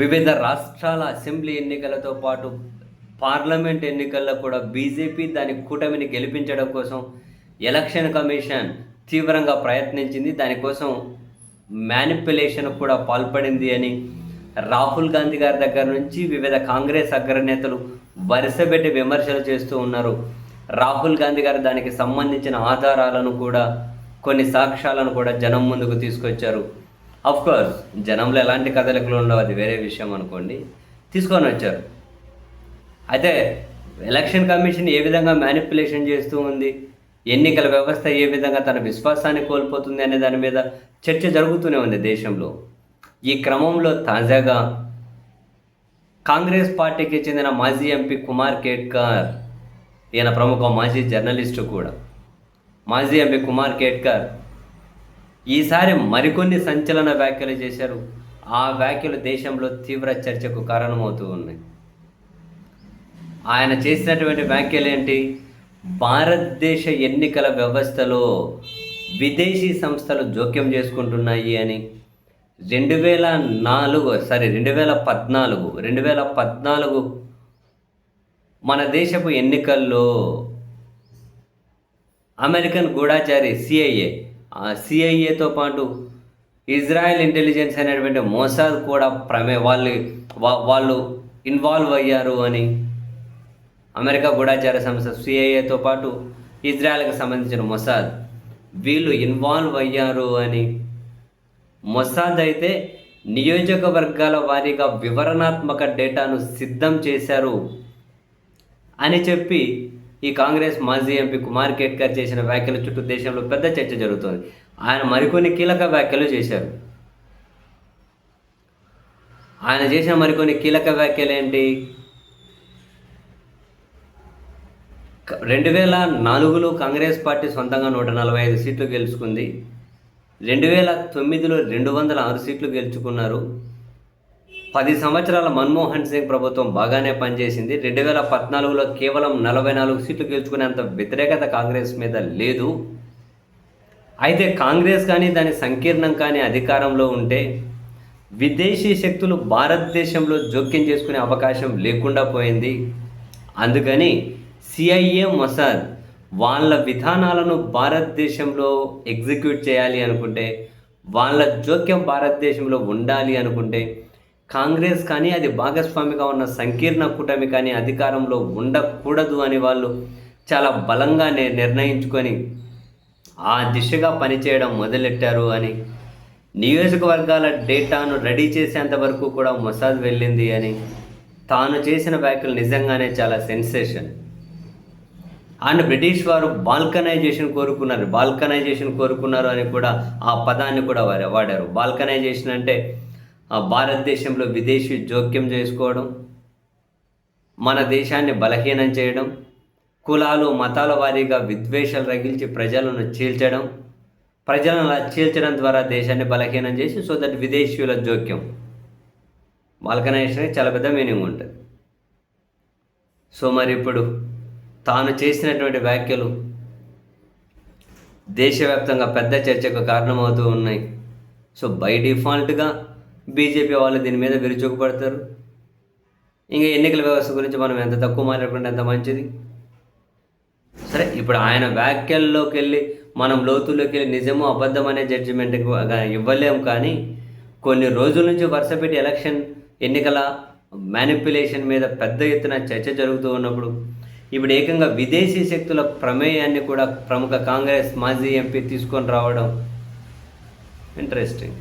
వివిధ రాష్ట్రాల అసెంబ్లీ ఎన్నికలతో పాటు పార్లమెంట్ ఎన్నికల్లో కూడా బీజేపీ దాని కూటమిని గెలిపించడం కోసం ఎలక్షన్ కమిషన్ తీవ్రంగా ప్రయత్నించింది. దానికోసం మ్యానిపులేషన్ కూడా పాల్పడింది అని రాహుల్ గాంధీ గారి దగ్గర నుంచి వివిధ కాంగ్రెస్ అగ్రనేతలు వరుసపెట్టి విమర్శలు చేస్తూ ఉన్నారు. రాహుల్ గాంధీ గారు దానికి సంబంధించిన ఆధారాలను కూడా కొన్ని సాక్ష్యాలను కూడా జనం ముందుకు తీసుకొచ్చారు. కోర్స్ జనంలో ఎలాంటి కదలికలు ఉండవు అది వేరే విషయం అనుకోండి. తీసుకొని వచ్చారు. అయితే ఎలక్షన్ కమిషన్ ఏ విధంగా మ్యానిపులేషన్ చేస్తూ ఉంది? ఎన్నికల వ్యవస్థ ఏ విధంగా తన విశ్వాసాన్ని కోల్పోతుంది అనే దాని మీద చర్చ జరుగుతూనే ఉంది దేశంలో. ఈ క్రమంలో తాజాగా కాంగ్రెస్ పార్టీకి చెందిన మాజీ ఎంపీ కుమార్ కేట్కర్ ఈయన ప్రముఖ మాజీ జర్నలిస్టు కూడా. మాజీ ఎంపీ కుమార్ కేట్కర్ ఈసారి మరికొన్ని సంచలన వ్యాఖ్యలు చేశారు. ఆ వ్యాఖ్యలు దేశంలో తీవ్ర చర్చకు కారణమవుతూ ఉన్నాయి. ఆయన చేసినటువంటి వ్యాఖ్యలు ఏంటి? భారతదేశ ఎన్నికల వ్యవస్థలో విదేశీ సంస్థలు జోక్యం చేసుకుంటున్నాయి అని. రెండు వేల నాలుగు సారీ రెండు వేల పద్నాలుగు రెండు వేల పద్నాలుగు మన దేశపు ఎన్నికల్లో అమెరికన్ గూఢాచారి సిఐఏ సిఐఏతో పాటు ఇజ్రాయెల్ ఇంటెలిజెన్స్ అనేటువంటి మోసాద్ కూడా ప్రమే వాళ్ళు వాళ్ళు ఇన్వాల్వ్ అయ్యారు అని అమెరికా గూఢాచార సంస్థ సిఐఏతో పాటు ఇజ్రాయెల్కి సంబంధించిన మొసాద్ వీళ్ళు ఇన్వాల్వ్ అయ్యారు అని మొసాద్ అయితే నియోజకవర్గాల వారీగా వివరణాత్మక డేటాను సిద్ధం చేశారు అని చెప్పి ఈ కాంగ్రెస్ మాజీ ఎంపీ కుమార్ కేట్కర్ చేసిన వ్యాఖ్యల చుట్టూ దేశంలో పెద్ద చర్చ జరుగుతోంది. ఆయన మరికొన్ని కీలక వ్యాఖ్యలు చేశారు. ఆయన చేసిన మరికొన్ని కీలక వ్యాఖ్యలు ఏంటి? రెండు వేల నాలుగులో కాంగ్రెస్ పార్టీ సొంతంగా నూట నలభై ఐదు సీట్లు గెలుచుకుంది. రెండు వేల తొమ్మిదిలో రెండు వందల ఆరు సీట్లు గెలుచుకున్నారు. పది సంవత్సరాల మన్మోహన్ సింగ్ ప్రభుత్వం బాగానే పనిచేసింది. రెండు వేల పద్నాలుగులో కేవలం నలభై నాలుగు సీట్లు గెలుచుకునేంత వ్యతిరేకత కాంగ్రెస్ మీద లేదు. అయితే కాంగ్రెస్ కానీ దాని సంకీర్ణం కానీ అధికారంలో ఉంటే విదేశీ శక్తులు భారతదేశంలో జోక్యం చేసుకునే అవకాశం లేకుండా పోయింది. అందుకని సిఐఏ మొసాద్ వాళ్ళ విధానాలను భారతదేశంలో ఎగ్జిక్యూట్ చేయాలి అనుకుంటే వాళ్ళ జోక్యం భారతదేశంలో ఉండాలి అనుకుంటే కాంగ్రెస్ కానీ అది భాగస్వామిగా ఉన్న సంకీర్ణ కూటమి కానీ అధికారంలో ఉండకూడదు అని వాళ్ళు చాలా బలంగా నిర్ణయించుకొని ఆ దిశగా పనిచేయడం మొదలెట్టారు అని నియోజకవర్గాల డేటాను రెడీ చేసేంత వరకు కూడా మొసాద్ వెళ్ళింది అని తాను చేసిన వ్యాఖ్యలు నిజంగానే చాలా సెన్సేషన్. అండ్ బ్రిటిష్ వారు బాల్కనైజేషన్ కోరుకున్నారు. బాల్కనైజేషన్ కోరుకున్నారు అని కూడా ఆ పదాన్ని కూడా వారు- వాడారు. బాల్కనైజేషన్ అంటే భారతదేశంలో విదేశీ జోక్యం చేసుకోవడం మన దేశాన్ని బలహీనం చేయడం కులాలు మతాల వారీగా విద్వేషాలు రగిల్చి ప్రజలను చీల్చడం ప్రజలను అలా చీల్చడం ద్వారా దేశాన్ని బలహీనం చేసి సో దట్ విదేశీయుల జోక్యం. బాల్కనైజేషన్ చాలా పెద్ద మీనింగ్ ఉంటుంది. సో మరి ఇప్పుడు తాను చేసినటువంటి వ్యాఖ్యలు దేశవ్యాప్తంగా పెద్ద చర్చకు కారణమవుతూ ఉన్నాయి. సో బై డిఫాల్ట్గా బీజేపీ వాళ్ళు దీని మీద విరుచుకుపడతారు ఇంకా ఎన్నికల వ్యవస్థ గురించి మనం ఎంత తక్కువ మాట్లాడుకుంటే అంత మంచిది. సరే ఇప్పుడు ఆయన వ్యాఖ్యల్లోకి వెళ్ళి మనం లోతుల్లోకి వెళ్ళి నిజము అబద్ధం అనే జడ్జిమెంట్ ఇవ్వలేం కానీ కొన్ని రోజుల నుంచి వరుస పెట్టి ఎలక్షన్ ఎన్నికల మ్యానిపులేషన్ మీద పెద్ద ఎత్తున చర్చ జరుగుతూ ఉన్నప్పుడు ఇప్పుడు ఏకంగా విదేశీ శక్తుల ప్రమేయాన్ని కూడా ప్రముఖ కాంగ్రెస్ మాజీ ఎంపీ తీసుకొని రావడం ఇంట్రెస్టింగ్